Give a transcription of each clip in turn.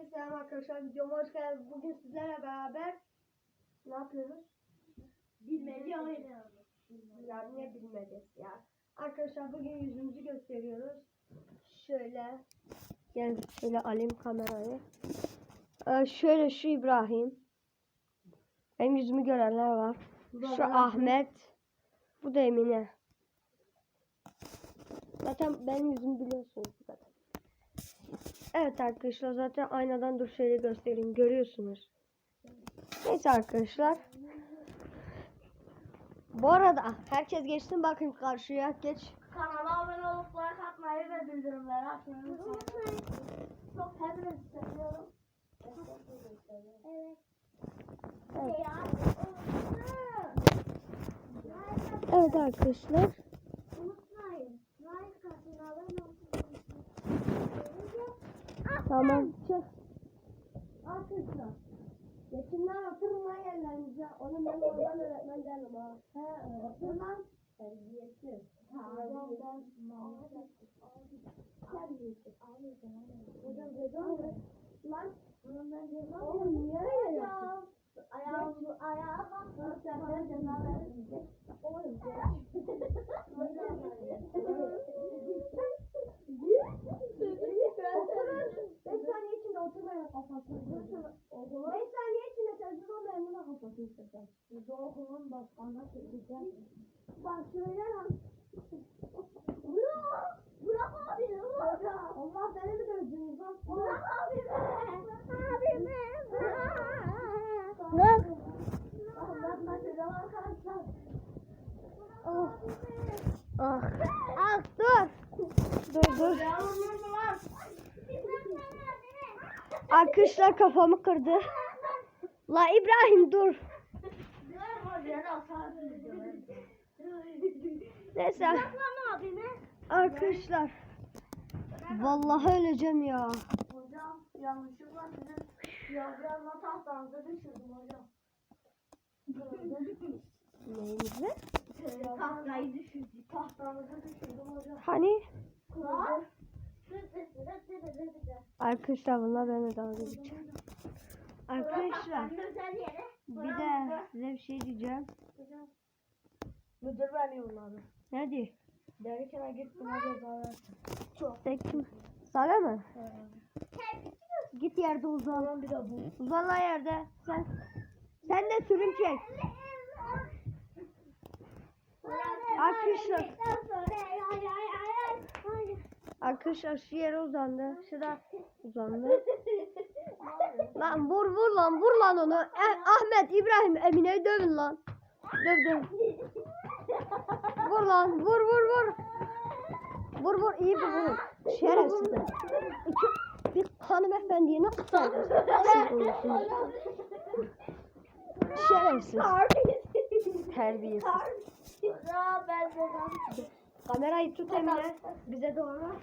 Herkese selam arkadaşlar. Videoma hoş geldiniz. Bugün sizlerle beraber ne yapıyoruz? Bilmedi oynuyoruz. Ya ne bilmedik ya. Arkadaşlar bugün yüzümüzü gösteriyoruz. Şöyle. Gel şöyle alayım kamerayı. Ee, şöyle şu İbrahim. Benim yüzümü görenler var. Şu Ahmet. Bu da Emine. Zaten benim yüzümü biliyorsunuz zaten. Evet arkadaşlar zaten aynadan dur şöyle göstereyim. Görüyorsunuz. Neyse arkadaşlar. Bu arada herkes geçsin bakın karşıya geç. Kanala abone olup like atmayı ve bildirimleri açmayı unutmayın. Çok hepinizi seviyorum. Evet. Evet. Evet arkadaşlar. Unutmayın. Like atın abone olun. Tamam çık. Arkadaşlar. Oturun lan yerlerinize. Onu ben oradan öğretmen derim ha. He öğretmen lan. Terbiyesiz. Terbiyesiz. Hocam ceza mı? Lan. Oğlum niye öyle yaptın? Ayağımı ayağa bak. Sen ceza vermeyecek. Oğlum Beş saniye içinde oturmayan kafasını. Beş saniye içinde sessiz olmayan buna kafasını sıkacağım. Burada okulun başkanına çekeceğim. Bak şöyle lan. Bırak. Bırak abi. Bırak. Allah beni mi dövdünüz lan? Bırak abimi. Abimi. Bırak. Anlatma selam arkadaşlar. Ah. Ah. Ah dur. Dur dur. Yavrum var. Arkadaşlar kafamı kırdı. La İbrahim dur. Neyse arkadaşlar. Vallahi öleceğim ya. Hocam yanlışlıkla sizin yazılarla tahtanızı düşürdüm hocam. Neyimizi? Tahtayı düşürdüm. Tahtanızı düşürdüm hocam. Hani? Var. Arkadaşlar bunlar beni dalga geçiyor. Arkadaşlar bir de size bir şey diyeceğim. Müdür beni yolladı. Ne diyor? Derken git buna ceza versin. Sen kim? Sana mı? Git yerde uzan. Uzan lan yerde. Sen sen de sürüm çek. Arkadaşlar. Arkadaşlar şu yere uzandı. Şurada uzandı. Lan vur vur lan vur lan onu. E, Ahmet, İbrahim, Emine'yi dövün lan. Döv döv. Vur lan vur vur vur. Vur vur iyi bir vur. Şerefsizler. İki, bir hanımefendiye siz olursunuz. Şerefsiz. Terbiyesiz. De Kamerayı tut Emine. Bize doğru.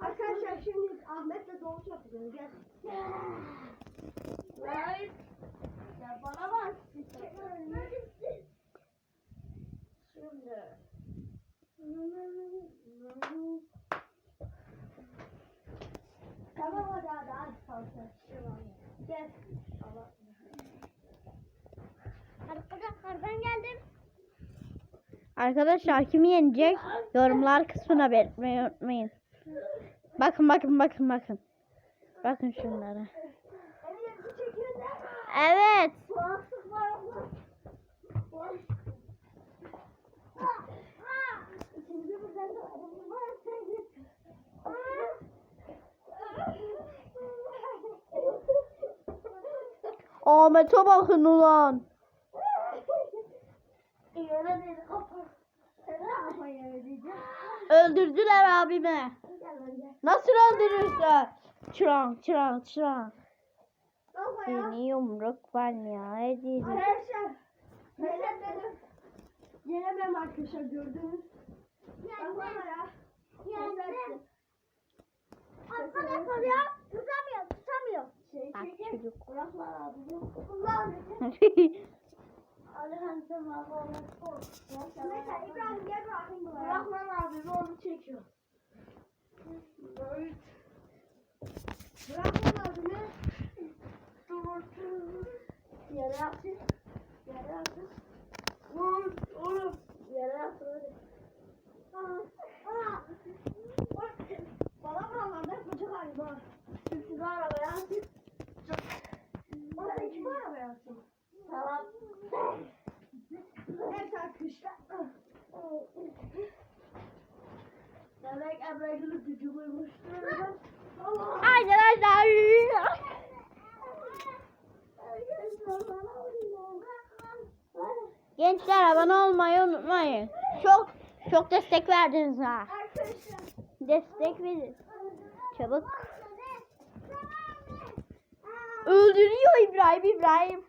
Arkadaşlar şimdi Ahmet'le doğuş yapacağız. Gel. Right. Ya bana bak. Şimdi. Tamam hadi hadi hadi kalkın. Gel. Arkadaşlar ben geldim. Arkadaşlar kim yenecek? Yorumlar kısmına belirtmeyi unutmayın. Bakın bakın bakın bakın. Bakın şunlara. Evet. Ahmet'e bakın ulan. Yere dedi kafa. Sen kafa yere diyeceğim. Öldürdüler abime. Nasıl öldürürler? Çıran çıran çıran. Beni yumruk var ya. Edildi. Arkadaşlar. Neler dedim. Yenemem arkadaşlar gördünüz. Bakma ya. Yendim. Arkadaşlar ya. Tutamıyor tutamıyor. Şey Bak çekin. çocuk. Bıraklar abi. Kullan. Alejandro baba onu Neyse İbrahim gel bırakayım buraya. Rahman abi onu çekiyor. Bırak onun adını. Yere yatın. Yere yatın. Vur oğlum. Yere yatın hadi. Aa, aa. Bana buralarda yapacak galiba. Şimdi arabaya atın. Bana iki para versin. Tamam. Evet buymuştur. Allah. Arkadaşlar. Gençler abone olmayı unutmayın. Çok çok destek verdiniz ha. Destek verin. Çabuk. Öldürüyor İbrahim İbrahim.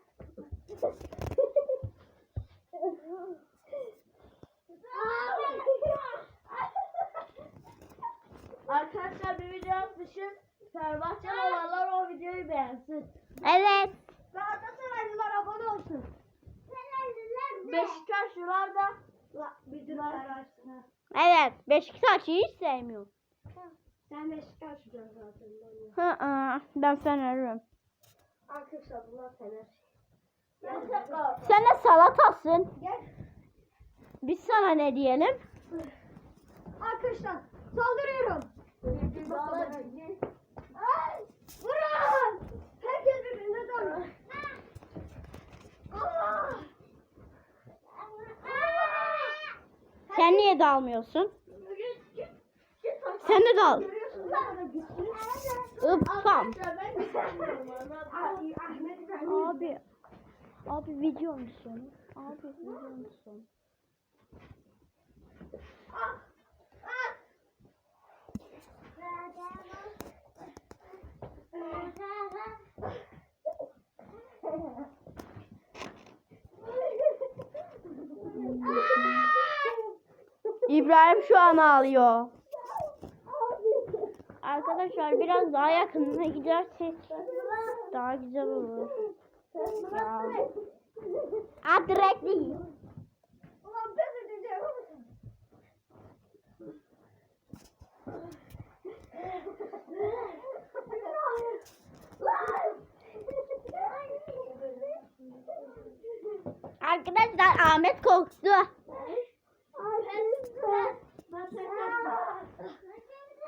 Atmışım. Fenerbahçeli olanlar o videoyu beğensin. Evet. Galatasaraylılar abone olsun. Beşiktaşlılar da la, videolar açsın. Evet. Beşiktaş'ı hiç sevmiyorum. Sen Beşiktaşlılar zaten. Hı hı. Ben Fener'im. Arkadaşlar bunlar Fener. Sen de salatasın. Gel. Biz sana ne diyelim? Arkadaşlar saldırıyorum. Vurun! Herkes birbirine dalıyor. Sen niye dalmıyorsun? Sen de dal. Ipam. Abi. Abi video musun? Abi video musun? Ah! İbrahim şu an ağlıyor. Arkadaşlar biraz daha yakınına gidersek daha güzel olur. Ya. Aa, direkt değil. Ulan ben ödeyeceğim ama. Arkadaşlar Ahmet korktu.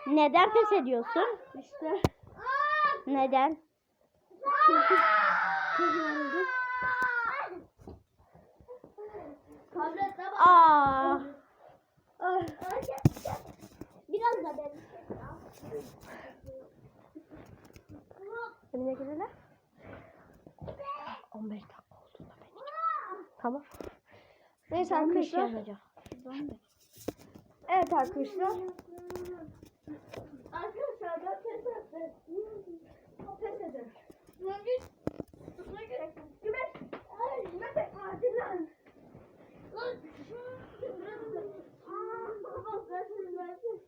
Neden pes ediyorsun? İşte. Neden? Tablette bak. Aa. Biraz da ben. Emine gelene. 15 dakika olduğunda beni Tamam. Neyse arkadaşlar. Evet. Arkadaşlar ben pes ettim. Pes ederim. Ulan git. Tutmaya gerek yok. Gümet. Ay Gümet etme hadi lan. Lan. Aa, baba ben seni verdim.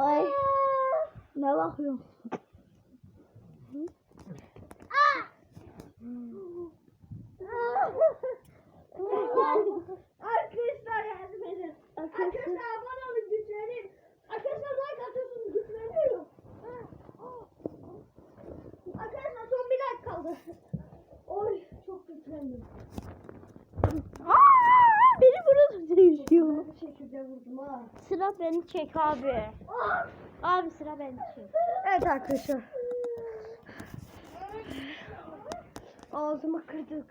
Ay. Ne bakıyorsun? Arkadaşlar yardım edin. Arkadaşlar abone olun güçlenin. Arkadaşlar like atıyorsunuz güçleniyor. Arkadaşlar son bir like kaldı. Oy çok güçlendim. Aa, beni burada değişiyor. Bir şekilde vurdum ha. Sıra beni çek abi. Abi sıra beni çek. Evet arkadaşlar. Ağzımı kırdık.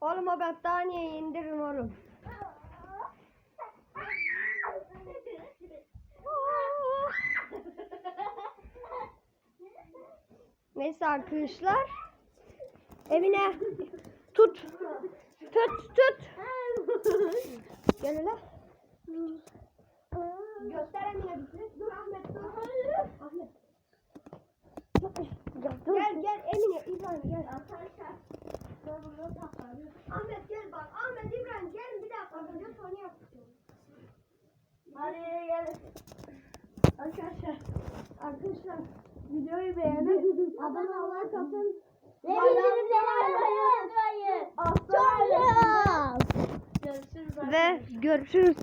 Oğlum o battaniyeyi indirin oğlum. Neyse arkadaşlar. Evine tut. Tut tut. Gel hele. Göster Emine bizi. Dur Ahmet dur. Ahmet. Gel gel Emine İbrahim gel. Arkadaşlar. Ben bunu takarım. Ahmet gel bak. Ahmet İbrahim gelin bir dakika. Video sonu yapacağım. Hadi gelin. Arkadaşlar. Arkadaşlar videoyu beğenin. Abone olmayı kapın. Ve bildirimleri açmayı unutmayın. Görüşürüz. Ve görüşürüz.